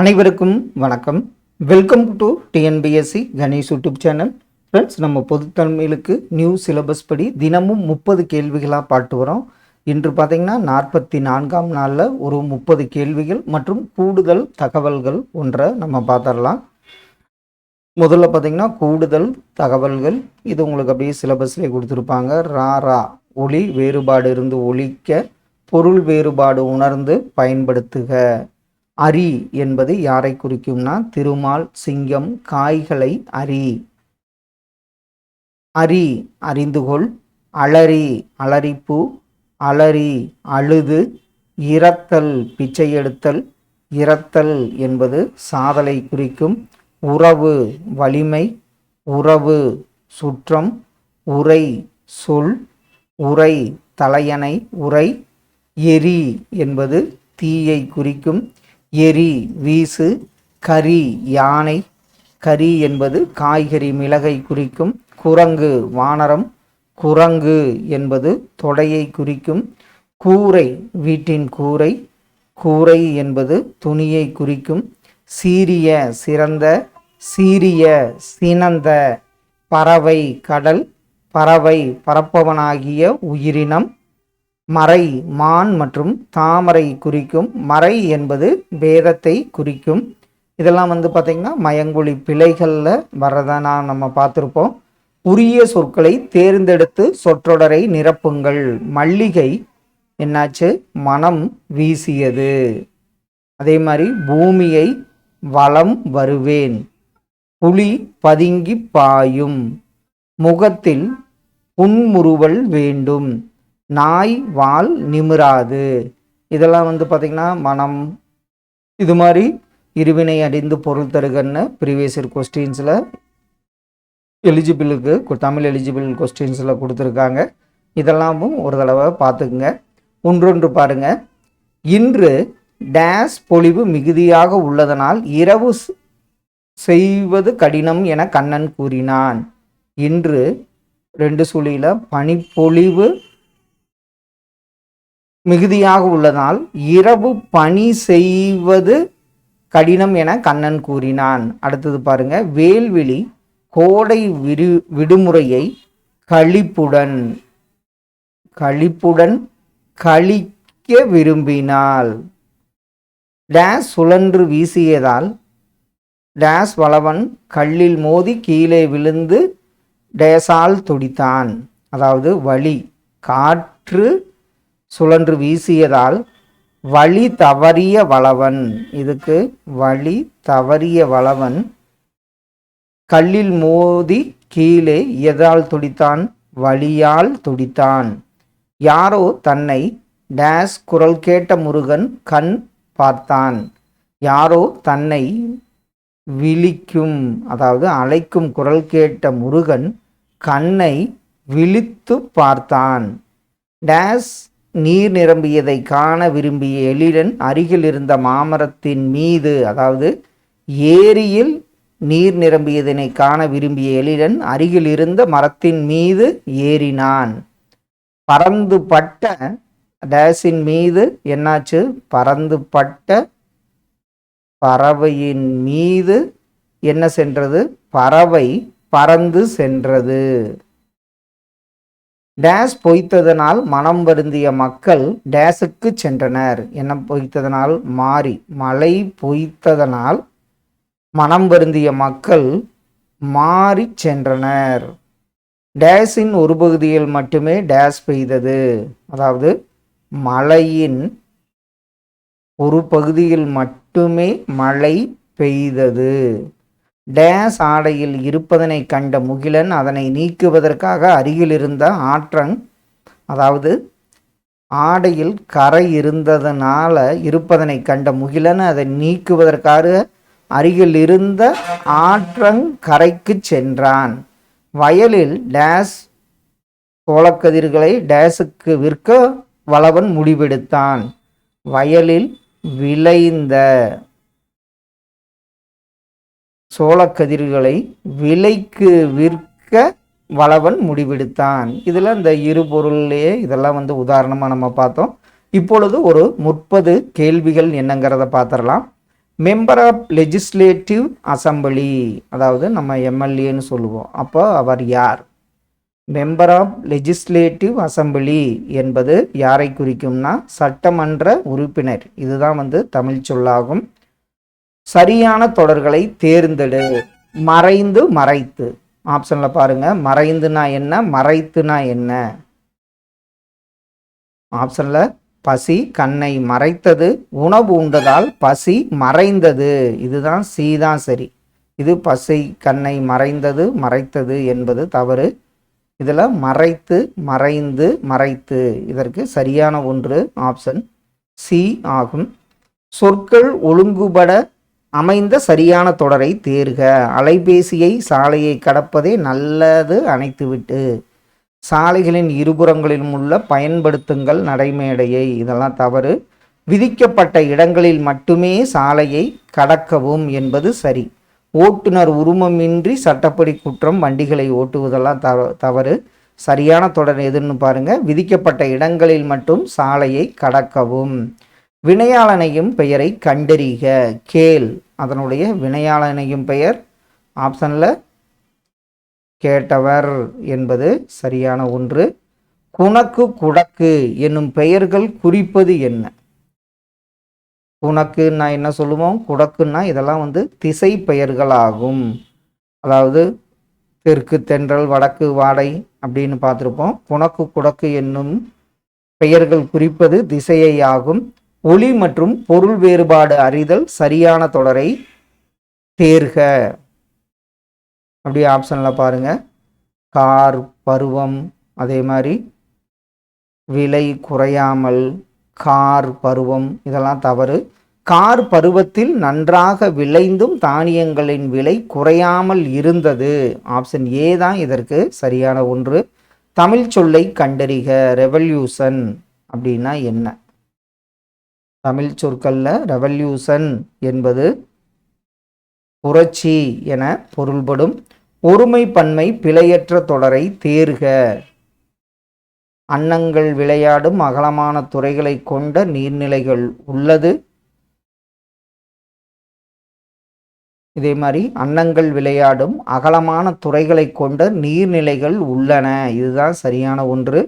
அனைவருக்கும் வணக்கம். Welcome to TNPSC Ganesh YouTube channel friends நம்ம பொதுத்தன்மைகளுக்கு நியூ சிலபஸ் படி தினமும் முப்பது கேள்விகளாக பாட்டு வரோம். இன்று பார்த்திங்கன்னா நாற்பத்தி நான்காம் நாளில் ஒரு முப்பது கேள்விகள் மற்றும் கூடுதல் தகவல்கள் ஒன்றை நம்ம பார்த்துடலாம். முதல்ல பார்த்தீங்கன்னா கூடுதல் தகவல்கள். இது உங்களுக்கு அப்படியே சிலபஸ்லேயே கொடுத்துருப்பாங்க. ரா ரா ஒளி வேறுபாடு இருந்து ஒழிக்க பொருள் வேறுபாடு உணர்ந்து பயன்படுத்துக. அரி என்பது யாரை குறிக்கும்னா திருமால் சிங்கம் காய்களை அரி. அரி அறிந்துகொள் அலரி அலரிப்பு அலரி அழுது இரத்தல் பிச்சை எடுத்தல் இரத்தல் என்பது சாதலை குறிக்கும் உறவு வலிமை உறவு சுற்றம் உரை சொல் உரை தலையணை உரை எரி என்பது தீயை குறிக்கும் எரி வீசு கரி யானை. கரி என்பது காய்கறி மிளகை குறிக்கும் குரங்கு வானரம். குரங்கு என்பது தொடையை குறிக்கும் கூரை வீட்டின் கூரை. கூரை என்பது துணியை குறிக்கும் சீரிய சிறந்த சீரிய சினந்த பறவை கடல். பறவை பறப்பவனாகிய உயிரினம். மறை மான் மற்றும் தாமரை குறிக்கும். மறை என்பது வேதத்தை குறிக்கும். இதெல்லாம் வந்து பார்த்திங்கன்னா மயங்குழி பிழைகளில் வர்றதா நம்ம பார்த்துருப்போம். உரிய சொற்களை தேர்ந்தெடுத்து சொற்றொடரை நிரப்புங்கள். மல்லிகை என்னாச்சு? மனம் வீசியது. அதே மாதிரி பூமியை வளம் வருவேன். புலி பதுங்கி பாயும். முகத்தில் புன்முறுவல் வேண்டும். நாய் வால் நிமிராது. இதெல்லாம் வந்து பார்த்திங்கன்னா மனம் இது மாதிரி இருவினை அடிந்து பொருள் தருகன்னு ப்ரீவியஸ் இயர் கொஸ்டின்ஸில் எலிஜிபிளுக்கு தமிழ் எலிஜிபிள் கொஸ்டின்ஸில் கொடுத்துருக்காங்க. இதெல்லாமும் ஒரு தடவை பார்த்துக்குங்க. ஒன்றொன்று பாருங்க. இன்று டேஸ் பொழிவு மிகுதியாக உள்ளதனால் இரவு செய்வது கடினம் என கண்ணன் கூறினான். இன்று ரெண்டு சுழியில் பனிப்பொழிவு மிகுதியாக உள்ளதால் இரவு பணி செய்வது கடினம் என கண்ணன் கூறினான். அடுத்தது பாருங்க வேல்விழி கோடை விரு விடுமுறையை கழிப்புடன் கழிப்புடன் கழிக்க விரும்பினாள். டேஸ் சுழன்று வீசியதால் டேஸ் வளவன் கல்லில் மோதி கீழே விழுந்து டேஸால் துடித்தான். அதாவது வழி காற்று சுழன்று வீசியதால் வழி தவறிய வளவன். இதுக்கு வழி தவறிய வளவன். கல்லில் மோதி கீழே எதால் துடித்தான்? வழியால் துடித்தான். யாரோ தன்னை டேஸ் குரல் கேட்ட முருகன் கண் பார்த்தான். யாரோ தன்னை விழிக்கும் அதாவது அழைக்கும் குரல் கேட்ட முருகன் கண்ணை விழித்து பார்த்தான். டேஸ் நீர் நிரம்பியதை காண விரும்பிய எழிலன் அருகில் இருந்த மாமரத்தின் மீது அதாவது ஏரியில் நீர் நிரம்பியதனை காண விரும்பிய எழிலன் அருகில் இருந்த மரத்தின் மீது ஏறினான். பறந்து பட்ட டேஸின் மீது என்னாச்சு? பறந்து பட்ட பறவையின் மீது என்ன சென்றது? பறவை பறந்து சென்றது. டேஸ் பொய்த்ததனால் மனம் வருந்திய மக்கள் டேஸுக்கு சென்றனர். என்ன பொய்த்ததனால்? மாறி. மழை பொய்த்ததனால் மனம் வருந்திய மக்கள் மாறி சென்றனர். டேஸின் ஒரு பகுதியில் மட்டுமே டேஸ் பெய்தது. அதாவது மழையின் ஒரு பகுதியில் மட்டுமே மழை பெய்தது. டேஸ் ஆடையில் இருப்பதனை கண்ட முகிலன் அதனை நீக்குவதற்காக அருகில் இருந்த ஆற்றங் அதாவது ஆடையில் கரை இருந்ததுனால இருப்பதனை கண்ட முகிலன் அதை நீக்குவதற்காக அருகில் இருந்த ஆற்றங் கரைக்கு சென்றான். வயலில் டேஸ் கோலக்கதிர்களை டேஸுக்கு விற்க வளவன் முடிவெடுத்தான். வயலில் விளைந்த சோளக்கதிர்களை விலைக்கு விற்க வளவன் முடிவெடுத்தான். இதில் இந்த இரு பொருள்லேயே இதெல்லாம் வந்து உதாரணமாக நம்ம பார்த்தோம். இப்பொழுது ஒரு முப்பது கேள்விகள் என்னங்கிறத பார்த்துடலாம் மெம்பர் ஆஃப் லெஜிஸ்லேட்டிவ் அசம்பிளி அதாவது நம்ம எம்எல்ஏன்னு சொல்லுவோம். அப்போ அவர் யார்? மெம்பர் ஆஃப் லெஜிஸ்லேட்டிவ் அசம்பிளி என்பது யாரை குறிக்கும்னா சட்டமன்ற உறுப்பினர். இதுதான் வந்து தமிழ் சொல்லாகும். சரியான தொடர்களை தேர்ந்தெடு. மறைந்து மறைத்து. ஆப்ஷன்ல பாருங்க. மறைந்துனா என்ன? மறைத்துனா என்ன? ஆப்ஷன்ல பசி கண்ணை மறைத்தது. உணவு உண்டதால் பசி மறைந்தது. இதுதான் சி தான் சரி. இது பசி கண்ணை மறைந்தது மறைத்தது என்பது தவறு. இதில் மறைத்து மறைந்து மறைத்து. இதற்கு சரியான ஒன்று ஆப்ஷன் சி ஆகும். சொற்கள் ஒழுங்குபட அமைந்த சரியான தொடரை தேர்க. அலைபேசியை சாலையை கடப்பதே நல்லது அணைத்துவிட்டு. சாலைகளின் இருபுறங்களிலும் உள்ள பயன்படுத்துங்கள் நடைமேடையை. இதெல்லாம் தவறு. விதிக்கப்பட்ட இடங்களில் மட்டுமே சாலையை கடக்கவும் என்பது சரி. ஓட்டுநர் உருமமின்றி சட்டப்படி குற்றம் வண்டிகளை ஓட்டுவதெல்லாம் தவ தவறு. சரியான தொடர் எதுன்னு பாருங்கள் விதிக்கப்பட்ட இடங்களில் மட்டும் சாலையை கடக்கவும். வினையாளனையும் பெயரை கண்டறிக. கேள். அதனுடைய வினையாளனையும் பெயர் ஆப்ஷனில் கேட்டவர் என்பது சரியான ஒன்று. குணக்கு குடக்கு என்னும் பெயர்கள் குறிப்பது என்ன? குணக்குன்னா என்ன சொல்லுவோம் குடக்குன்னா இதெல்லாம் வந்து திசை பெயர்களாகும். அதாவது தெற்கு தென்றல் வடக்கு வாடை அப்படின்னு பார்த்துருப்போம். குணக்கு குடக்கு என்னும் பெயர்கள் குறிப்பது திசையை ஆகும். ஒளி மற்றும் பொருள் வேறுபாடு அறிதல் சரியான தொடரை தேர்க. அப்படியே ஆப்ஷனில் பாருங்கள் கார் பருவம் அதே மாதிரி விலை குறையாமல் கார் பருவம் இதெல்லாம் தவறு. கார் பருவத்தில் நன்றாக விளைந்தும் தானியங்களின் விலை குறையாமல் இருந்தது. ஆப்ஷன் ஏ தான் இதற்கு சரியான ஒன்று. தமிழ் சொல்லை கண்டறிக. ரெவல்யூஷன் அப்படின்னா என்ன? தமிழ் சொற்களில் ரெவல்யூஷன் என்பது புரட்சி என பொருள்படும் ஒருமை பன்மை பிழையற்ற தொடரை தேர்க. அன்னங்கள் விளையாடும் அகலமான துறைகளை கொண்ட நீர்நிலைகள் உள்ளது. இதே மாதிரி அன்னங்கள் விளையாடும் அகலமான துறைகளை கொண்ட நீர்நிலைகள் உள்ளன. இதுதான் சரியான ஒன்று.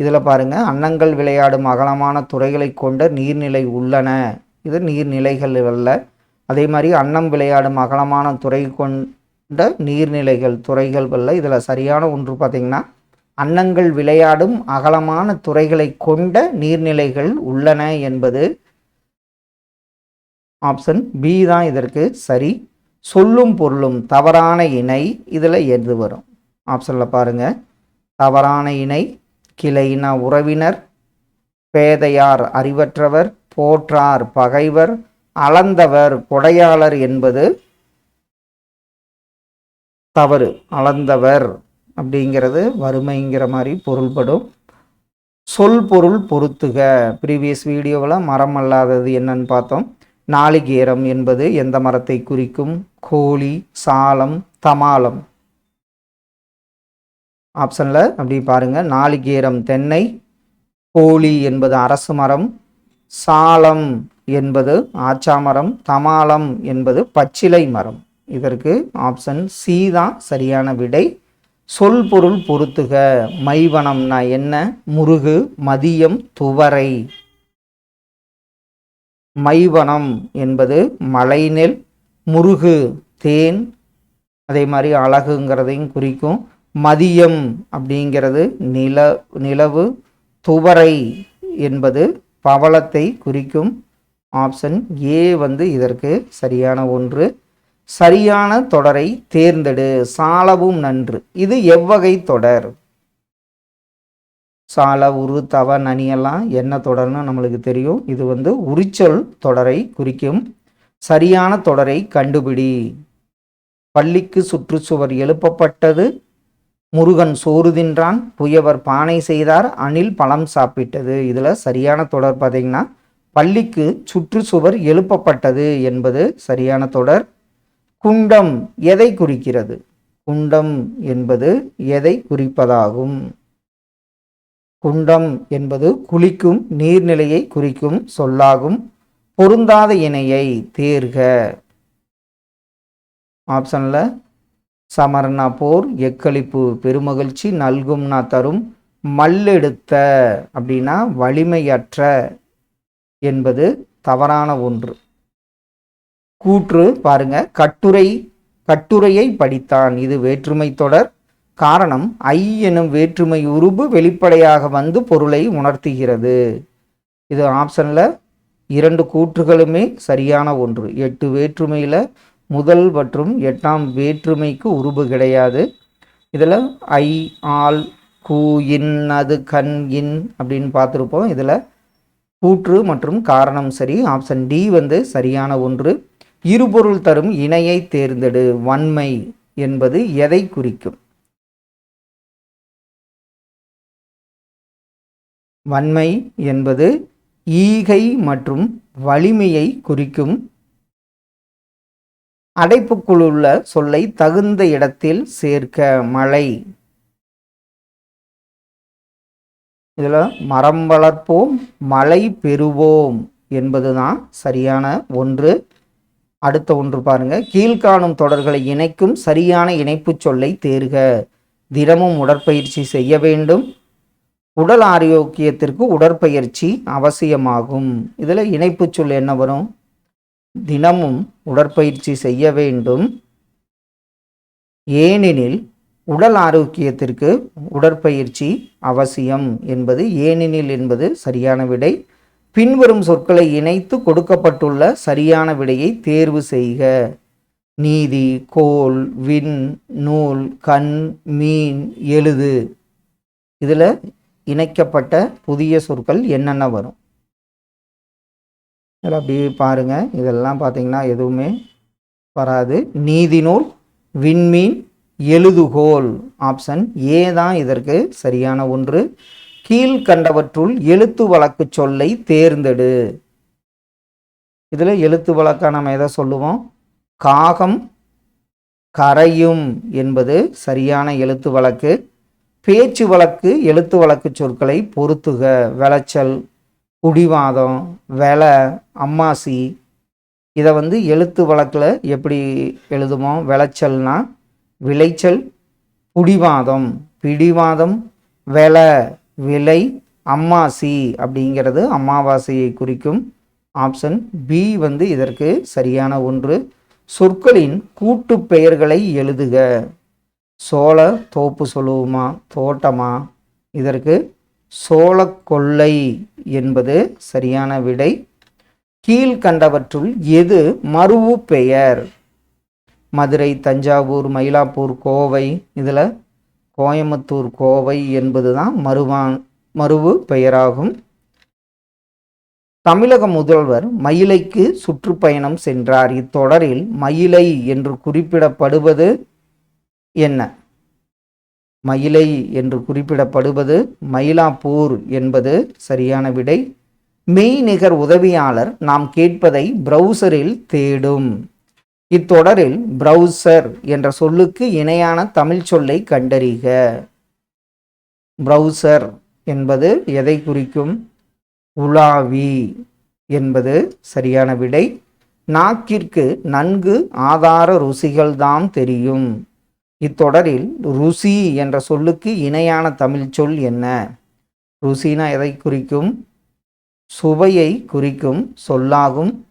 இதில் பாருங்கள் அன்னங்கள் விளையாடும் அகலமான துறைகளை கொண்ட நீர்நிலை உள்ளன. இது நீர்நிலைகள் அல்ல. அதே மாதிரி அன்னம் விளையாடும் அகலமான துறை கொண்ட நீர்நிலைகள் துறைகள் அல்ல. இதில் சரியான ஒன்று பார்த்தீங்கன்னா அன்னங்கள் விளையாடும் அகலமான துறைகளை கொண்ட நீர்நிலைகள் உள்ளன என்பது ஆப்ஷன் பி தான் இதற்கு சரி. சொல்லும் பொருளும் தவறான இணை இதில் எது வரும்? ஆப்ஷனில் பாருங்கள் தவறான இணை கிளையின உறவினர் பேதையார் அறிவற்றவர் போற்றார் பகைவர் அளந்தவர் கொடையாளர் என்பது தவறு. அளந்தவர் அப்படிங்கிறது வறுமைங்கிற மாதிரி பொருள்படும். சொல் பொருள் பொருத்துக. ப்ரீவியஸ் வீடியோவில் மரம் அல்லாதது என்னன்னு பார்த்தோம். நாளிகேரம் என்பது எந்த மரத்தை குறிக்கும்? கோழி சாலம் தமாலம். ஆப்ஷனில் அப்படி பாருங்கள் நாளிகேரம் தென்னை கோழி என்பது அரசு மரம் சாலம் என்பது ஆச்சாமரம் தமாலம் என்பது பச்சிலை மரம். இதற்கு ஆப்ஷன் சி தான் சரியான விடை. சொல் பொருள் பொருத்துக. மைவனம்னா என்ன? முருகு மதியம் துவரை. மைவனம் என்பது மலைநெல் முருகு தேன். அதே மாதிரி அழகுங்கிறதையும் குறிக்கும். மதியம் அப்படிங்கிறது நில நிலவு துவரை என்பது பவளத்தை குறிக்கும் ஆப்ஷன் ஏ வந்து இதற்கு சரியான ஒன்று. சரியான தொடரை தேர்ந்தெடு. சாலவும் நன்று. இது எவ்வகை தொடர்? சால உரு தவ நனியெல்லாம் என்ன தொடர்னு நம்மளுக்கு தெரியும். இது வந்து உரிச்சொல் தொடரை குறிக்கும். சரியான தொடரை கண்டுபிடி. பள்ளிக்கு சுற்றுச்சுவர் எழுப்பப்பட்டது. முருகன் சோறு தின்றான் புயவர் பானை செய்தார் அணில் பழம் சாப்பிட்டது. இதில் சரியான தொடர் பார்த்தீங்கன்னா பள்ளிக்கு சுற்றுச்சுவர் எழுப்பப்பட்டது என்பது சரியான தொடர். குண்டம் எதை குறிக்கிறது? குண்டம் என்பது எதை குறிப்பதாகும்? குண்டம் என்பது குளிக்கும் நீர்நிலையை குறிக்கும் சொல்லாகும். பொருந்தாத இணையை தேர்க. ஆப்ஷனில் சமரனா போர் எக்களிப்பு பெருமகிழ்ச்சி நல்கும்னா தரும் மல்லெடுத்த அப்படின்னா வலிமையற்ற என்பது தவறான ஒன்று. கூற்று பாருங்க. கட்டுரை கட்டுரையை படித்தான். இது வேற்றுமை தொடர். காரணம் ஐ எனும் வேற்றுமை உருபு வெளிப்படையாக வந்து பொருளை உணர்த்துகிறது. இது ஆப்ஷனில் இரண்டு கூற்றுகளுமே சரியான ஒன்று. எட்டு வேற்றுமையில் முதல் மற்றும் எட்டாம் வேற்றுமைக்கு உருபு கிடையாது. இதில் ஐ ஆல் கூ இன் அது கண் இன் அப்படின்னு பார்த்துருப்போம். இதில் கூற்று மற்றும் காரணம் சரி. ஆப்ஷன் டி வந்து சரியான ஒன்று. இருபொருள் தரும் இணையை தேர்ந்தெடு. வன்மை என்பது எதை குறிக்கும்? வன்மை என்பது ஈகை மற்றும் வலிமையை குறிக்கும் அடைப்புக்குள்ள சொல்லை தகுந்த இடத்தில் சேர்க்க மழை. இதில் மரம் வளர்ப்போம் மழை பெறுவோம் என்பதுதான் சரியான ஒன்று. அடுத்த ஒன்று பாருங்க. கீழ்காணும் தொடர்களை இணைக்கும் சரியான இணைப்புச் சொல்லை தேர்க. தினமும் உடற்பயிற்சி செய்ய வேண்டும். உடல் ஆரோக்கியத்திற்கு உடற்பயிற்சி அவசியமாகும். இதில் இணைப்புச் சொல் என்ன வரும்? தினமும் உடற்பயிற்சி செய்ய வேண்டும். ஏனெனில் உடல் ஆரோக்கியத்திற்கு உடற்பயிற்சி அவசியம் என்பது ஏனெனில் என்பது சரியான விடை. பின்வரும் சொற்களை இணைத்து கொடுக்கப்பட்டுள்ள சரியான விடையை தேர்வு செய்க. நீதி கோல் விண் நூல் கண் மீன் எழுது. இதில் இணைக்கப்பட்ட புதிய சொற்கள் என்னென்ன வரும்? இதில் அப்படியே பாருங்கள் இதெல்லாம் பார்த்தீங்கன்னா எதுவுமே வராது. நீதி நூல் விண்மீன் எழுதுகோல் ஆப்ஷன் ஏ தான் இதற்கு சரியான ஒன்று. கீழ்கண்டவற்றுள் எழுத்து வழக்கு சொல்லை தேர்ந்தெடு. இதில் எழுத்து வழக்காக நம்ம எதை சொல்லுவோம்? காகம் கரையும் என்பது சரியான எழுத்து வழக்கு. பேச்சு வழக்கு எழுத்து வழக்கு சொற்களை பொருத்துக விளைச்சல். குடிவாதம் வெலை அம்மாசி இதை வந்து எழுத்து வழக்கில் எப்படி எழுதுவோம் விளைச்சல்னா விளைச்சல் குடிவாதம் பிடிவாதம் வெலை விலை அம்மாசி அப்படிங்கிறது அமாவாசையை குறிக்கும் ஆப்ஷன் பி வந்து இதற்கு சரியான ஒன்று. சொற்களின் கூட்டு பெயர்களை எழுதுக. சோழ தோப்பு சொல்லுவோமா தோட்டமா இதற்கு சோளக்கொள்ளை என்பது சரியான விடை. கீழ்கண்டவற்றுள் எது மருவு பெயர்? மதுரை தஞ்சாவூர் மயிலாப்பூர் கோவை. இதில் கோயம்புத்தூர் கோவை என்பது தான் மருவான் மருவு பெயராகும். தமிழக முதல்வர் மயிலைக்கு சுற்றுப்பயணம் சென்றார். இத்தொடரில் மயிலை என்று குறிப்பிடப்படுவது என்ன? மயிலை என்று குறிப்பிடப்படுவது மயிலாப்பூர் என்பது சரியான விடை. மெய்நிகர் உதவியாளர் நாம் கேட்பதை ப்ரௌசரில் தேடும். இத்தொடரில் ப்ரௌசர் என்ற சொல்லுக்கு இணையான தமிழ் சொல்லை கண்டறிக. ப்ரௌசர் என்பது எதை குறிக்கும்? உலாவி என்பது சரியான விடை. நாக்கிற்கு நன்கு ஆதார ருசிகள்தாம் தெரியும். இத்தொடரில் ருசி என்ற சொல்லுக்கு இணையான தமிழ் சொல் என்ன? ருசினா எதை குறிக்கும்? சுவையை குறிக்கும் சொல்லாகும்.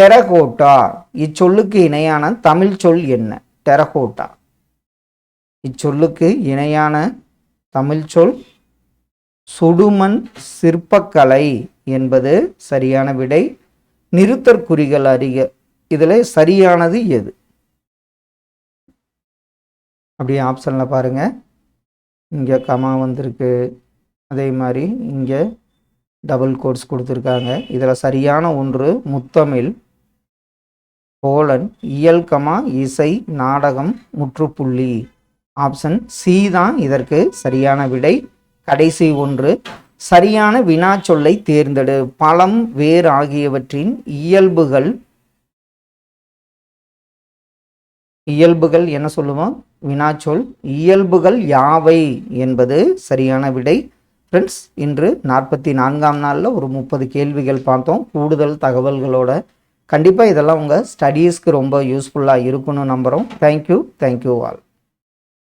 டெரகோட்டா இச்சொல்லுக்கு இணையான தமிழ் சொல் என்ன? டெரகோட்டா. இச்சொல்லுக்கு இணையான தமிழ் சொல் சுடுமண் சிற்பக்கலை என்பது சரியான விடை. நிறுத்தற்குறிகள் அறிக. இதில் சரியானது எது? அப்படியே ஆப்ஷனில் பாருங்கள் இங்கே கமா வந்திருக்கு. அதே மாதிரி இங்கே டபுள் கோட்ஸ் கொடுத்துருக்காங்க. இதில் சரியான ஒன்று முத்தமிழ் போலன் இயல் கமா இசை நாடகம் முற்றுப்புள்ளி. ஆப்ஷன் சி தான் இதற்கு சரியான விடை. கடைசி ஒன்று சரியான வினா சொல்லை தேர்ந்தெடு. பழம் வேர் ஆகியவற்றின் இயல்புகள் இயல்புகள் என்ன சொல்லுவோம் வினாச்சொல் இயல்புகள் யாவை? என்பது சரியான விடை. ஃப்ரெண்ட்ஸ் இன்று நாற்பத்தி நான்காம் நாளில் ஒரு முப்பது கேள்விகள் பார்த்தோம். கூடுதல் தகவல்களோட. கண்டிப்பாக இதெல்லாம் உங்கள் ஸ்டடீஸ்க்கு ரொம்ப யூஸ்ஃபுல்லாக இருக்குன்னு நம்புகிறோம் தேங்க்யூ தேங்க்யூ ஆல்